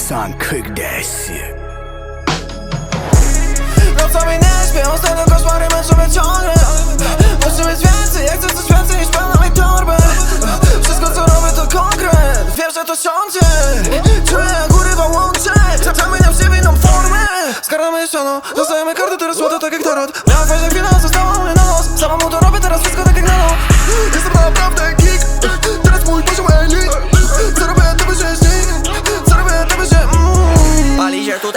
son, cook that shit. Nocami nie śpię, ostatnio koszmary męczą mnie ciągle. Muszę mieć więcej, ja chcę coś więcej niż pełna mi torby Wszystko co robię to konkret, wiem, że to siądzie. Czuję jak urywa łącze, zamieniam w inną formę. Skaramy ścianą, dostajemy karty, teraz złoto tak jak tarot Miałem fajna chwila,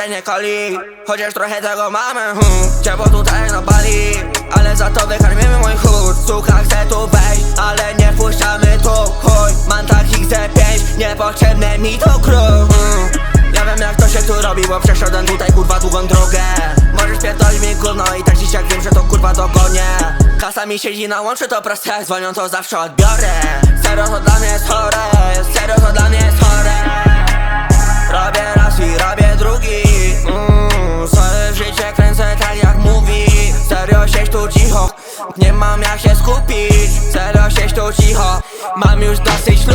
Nie kali Chociaż trochę tego mamy hmm. Ciepło tutaj na Bali Ale za to wykarmimy mój chód Sucha chce tu wejść Ale nie wpuszczamy tu Chuj, mam takich ze pięć Niepotrzebne mi to crew hmm. Ja wiem jak to się tu robi Bo przeszedłem tutaj kurwa długą drogę. Możesz pierdolić mi gówno I tak dziś jak wiem, że to kurwa dogonię Kasa mi siedzi na łączy to proste dzwonią to zawsze odbiorę. Serio to dla mnie jest chore Serio to dla mnie jest chore Siedź tu cicho Nie mam jak się skupić Serio siedź tu cicho Mam już dosyć